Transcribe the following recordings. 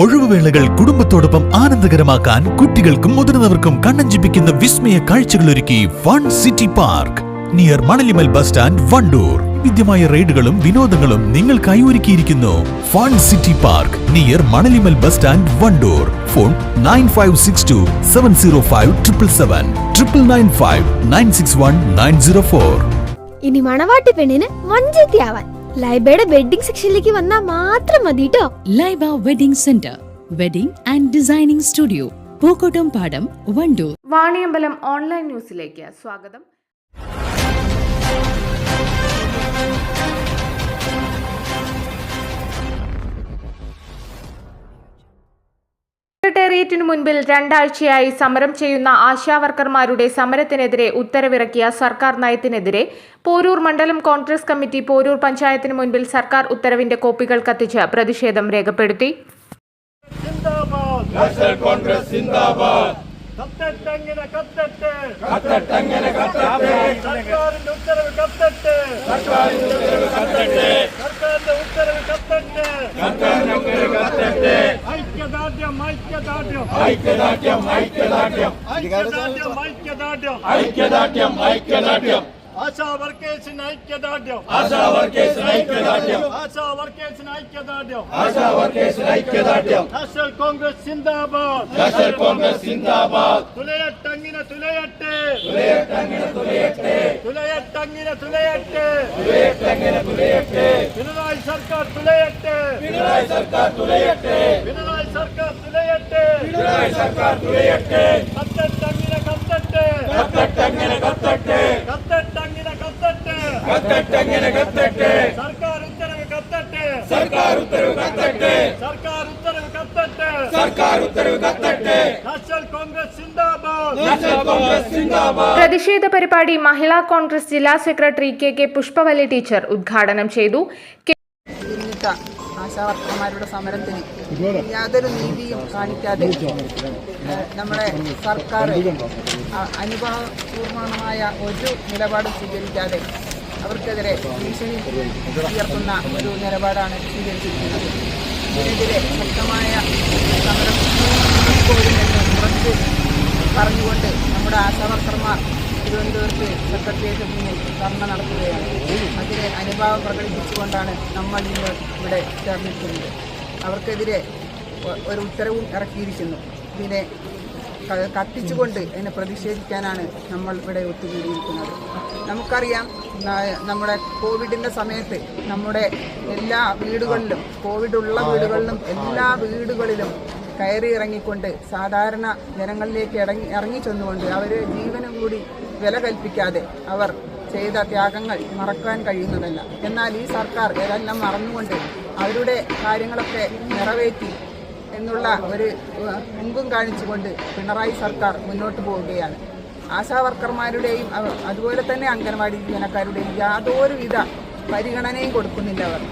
ഒഴിവുവേളകൾ കുടുംബത്തോടൊപ്പം ആനന്ദകരമാക്കാൻ കുട്ടികൾക്കും മുതിർന്നവർക്കും കണ്ണഞ്ചിപ്പിക്കുന്ന വിസ്മയ കാഴ്ചകളൊരുക്കി one city park. Near Manalimal bus stand Wandoor. വിദ്യമായ റൈഡുകളും വിനോദങ്ങളും നിങ്ങൾക്കായി ഒരുക്കിയിരിക്കുന്നു. Fun city park. Near Manalimal bus stand Wandoor. Phone nine five six two seven zero five triple seven. Triple nine five nine six one nine zero four. ഇനി മണവാട്ടി പെണ്ണിന് വഞ്ചത്തിയാവാൻ ലൈബയുടെ wedding സെക്ഷനിലേക്ക് വന്നാൽ മാത്രം മതി കേട്ടോ Laiba wedding centre wedding and designing studio Pookottumpadam Wandoor. Vaniyambalam online ന്യൂസിലേക്ക് സ്വാഗതം. സെക്രട്ടേറിയറ്റിനു മുൻപിൽ രണ്ടാഴ്ചയായി സമരം ചെയ്യുന്ന ആശാവർക്കർമാരുടെ സമരത്തിനെതിരെ ഉത്തരവിറക്കിയ സർക്കാർ നയത്തിനെതിരെ പോരൂർ മണ്ഡലം കോൺഗ്രസ് കമ്മിറ്റി പോരൂർ പഞ്ചായത്തിന് മുൻപിൽ സർക്കാർ ഉത്തരവിന്റെ കോപ്പികൾ കത്തിച്ച് പ്രതിഷേധം രേഖപ്പെടുത്തി. സിന്ദാബാദ് നാഷണൽ കോൺഗ്രസ് സിന്ദാബാദ് കത്തട്ടെങ്ങനെ കത്തട്ടെ. കത്തട്ടെങ്ങനെ കത്തട്ടെ. സർക്കാരിന്റെ ഉത്തരവ് കത്തട്ടെ സർക്കാരിന്റെ ഉത്തരവ് കത്തട്ടെ സർക്കാരിന്റെ ഉത്തരവ് കത്തട്ടെ സർക്കാരിന്റെ ഉത്തരവ് കത്തട്ടെ ഐക്യദാർഢ്യം ഐക്യദാർഢ്യം. ഐക്യദാർഢ്യം ഐക്യദാർഢ്യം. ഐക്യദാർഢ്യം ഐക്യദാർഢ്യം. ഐക്യദാർഢ്യം ഐക്യദാർഢ്യം. ആശാ വർക്കേഴ്സിന് ഐക്യദാർഢ്യം. ആശാ വർക്കേഴ്സിന് ഐക്യദാർഢ്യം. ആശാ വർക്കേഴ്സിന് ഐക്യദാർഢ്യം. ആശാ വർക്കേഴ്സിന് ഐക്യദാർഢ്യം. നാഷണൽ കോൺഗ്രസ് സിന്ദാബാദ്. നാഷണൽ കോൺഗ്രസ് സിന്ദാബാദ്. തുലയട്ടങ്ങിന തുലയട്ടെ. തുലയട്ടങ്ങിനെ തുലയട്ടെ. തുലയട്ടങ്ങിനെ തുലയട്ടെ. തുലയട്ടങ്ങിനെ തുലയട്ടെ. പിണറായി സർക്കാർ തുലയട്ടെ. പിണറായി സർക്കാർ തുലയട്ടെ. പിണറായി സർക്കാർ തുലയട്ടെ. പിണറായി സർക്കാർ തുലയട്ടെ. കത്തട്ടങ്ങിനെ കത്തട്ടെ. കത്തട്ടങ്ങിനെ കത്തട്ടെ. കത്തട്ടങ്ങിനെ കത്തട്ടെ. കത്തട്ടങ്ങിനെ കത്തട്ടെ. സർക്കാർ ഉത്തരവ് കത്തട്ടെ. സർക്കാർ ഉത്തരവ് കത്തട്ടെ. സർക്കാർ ഉത്തരവ് കത്തട്ടെ. സർക്കാർ ഉത്തരവ് കത്തട്ടെ നാഷണൽ കോൺഗ്രസ് സിന്ദാബാദ് നാഷണൽ കോൺഗ്രസ് സിന്ദാബാദ് പ്രതിഷേധ പരിപാടി മഹിളാ കോൺഗ്രസ് ജില്ലാ secretary K K Pushpavalli teacher ഉദ്ഘാടനം ചെയ്തു. ആശാവർക്കർമാരുടെ സമരത്തിന് യാതൊരു നീതിയും കാണിക്കാതെ നമ്മുടെ സർക്കാർ അനുഭവപൂർണമായ ഒരു നിലപാടും സ്വീകരിക്കാതെ അവർക്കെതിരെ ഭീഷണി ഉയർത്തുന്ന ഒരു നിലപാടാണ് സ്വീകരിച്ചിരിക്കുന്നത്. ഇതിനെതിരെ ശക്തമായ സമരം പറഞ്ഞുകൊണ്ട് നമ്മുടെ ആശാവർക്കർമാർ തിരുവനന്തപുരത്ത് സെക്രട്ടേറിയറ്റ് മുന്നിൽ ധർണ നടത്തുകയാണ്. അതിന് അനുഭാവം പ്രകടിപ്പിച്ചുകൊണ്ടാണ് നമ്മൾ ഇന്ന് ഇവിടെ ചേർന്നിരിക്കുന്നത്. അവർക്കെതിരെ ഒരു ഉത്തരവും ഇറക്കിയിരിക്കുന്നു. ഇതിനെ കത്തിച്ചുകൊണ്ട് അതിനെ പ്രതിഷേധിക്കാനാണ് നമ്മൾ ഇവിടെ ഒത്തുകൂടിയിരിക്കുന്നത്. നമുക്കറിയാം നമ്മുടെ കോവിഡിന്റെ സമയത്ത് നമ്മുടെ എല്ലാ വീടുകളിലും കോവിഡ് ഉള്ള വീടുകളിലും എല്ലാ വീടുകളിലും കയറി ഇറങ്ങിക്കൊണ്ട് സാധാരണ ജനങ്ങളിലേക്ക് ഇറങ്ങി ഇറങ്ങിച്ചെന്നുകൊണ്ട് അവർ ജീവനും കൂടി വില കൽപ്പിക്കാതെ അവർ ചെയ്ത ത്യാഗങ്ങൾ മറക്കാൻ കഴിയുന്നതല്ല. എന്നാൽ ഈ സർക്കാർ ഇതെല്ലാം മറന്നുകൊണ്ട് അവരുടെ കാര്യങ്ങളൊക്കെ നിറവേറ്റി എന്നുള്ള ഒരു മുമ്പും കാണിച്ചുകൊണ്ട് പിണറായി സർക്കാർ മുന്നോട്ട് പോവുകയാണ്. ആശാവർക്കർമാരുടെയും അതുപോലെ തന്നെ അംഗൻവാടി ജീവനക്കാരുടെയും യാതൊരുവിധ പരിഗണനയും കൊടുക്കുന്നില്ല അവർ.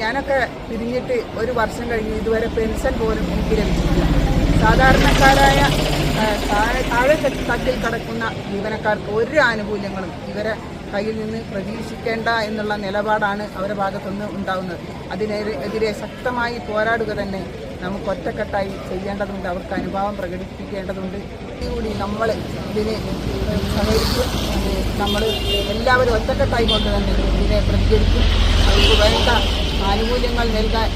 ഞാനൊക്കെ പിരിഞ്ഞിട്ട് ഒരു വർഷം കഴിഞ്ഞ് ഇതുവരെ പെൻഷൻ പോലും എനിക്ക് ലഭിച്ചിട്ടില്ല. സാധാരണക്കാരായ താഴെ തട്ടിൽ കിടക്കുന്ന ജീവനക്കാർക്ക് ഒരു ആനുകൂല്യങ്ങളും ഇവരെ കയ്യിൽ നിന്ന് പ്രതീക്ഷിക്കേണ്ട എന്നുള്ള നിലപാടാണ് അവരുടെ ഭാഗത്തുനിന്ന് ഉണ്ടാകുന്നത് അതിനെതിരെ ശക്തമായി പോരാടുക തന്നെ നമുക്ക് ഒറ്റക്കെട്ടായി ചെയ്യേണ്ടതുണ്ട്. അവർക്ക് അനുഭാവം പ്രകടിപ്പിക്കേണ്ടതുണ്ട്. കൂടി നമ്മൾ ഇതിനെ സഹകരിക്കും നമ്മൾ എല്ലാവരും ഒറ്റക്കെട്ടായി കൊണ്ട് തന്നെ ഇതിനെ പ്രതികരിക്കും. അവർക്ക് വേണ്ട ആനുകൂല്യങ്ങൾ നൽകാൻ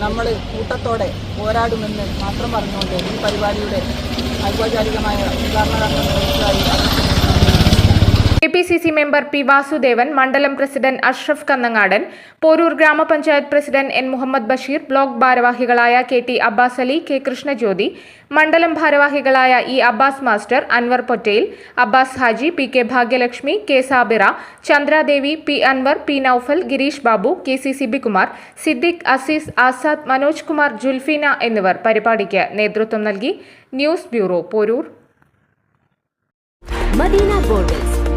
നമ്മൾ കൂട്ടത്തോടെ പോരാടുമെന്ന് മാത്രം പറഞ്ഞുകൊണ്ട് ഈ പരിപാടിയുടെ ഔപചാരികമായ ഉദ്ഘാടന നിർവഹിച്ചതായി K P C C member P Vasudevan മണ്ഡലം പ്രസിഡന്റ് അഷ്റഫ് കന്നങ്ങാടൻ പോരൂർ ഗ്രാമപഞ്ചായത്ത് president N Muhammad Basheer block ഭാരവാഹികളായ K T Abbas Ali K Krishnajyothi മണ്ഡലം ഭാരവാഹികളായ E Abbas master Anwar Pottel Abbas Haji P K Bhagyalakshmi K Sabira Chandradevi P Anwar P Naufal Gireesh Babu K C Sibikumar Siddique Azeez Azad Manoj Kumar Julfeena എന്നിവർ പരിപാടിക്ക് നേതൃത്വം നൽകി. News bureau Poroor. Medina ഗോൾഡൽസ്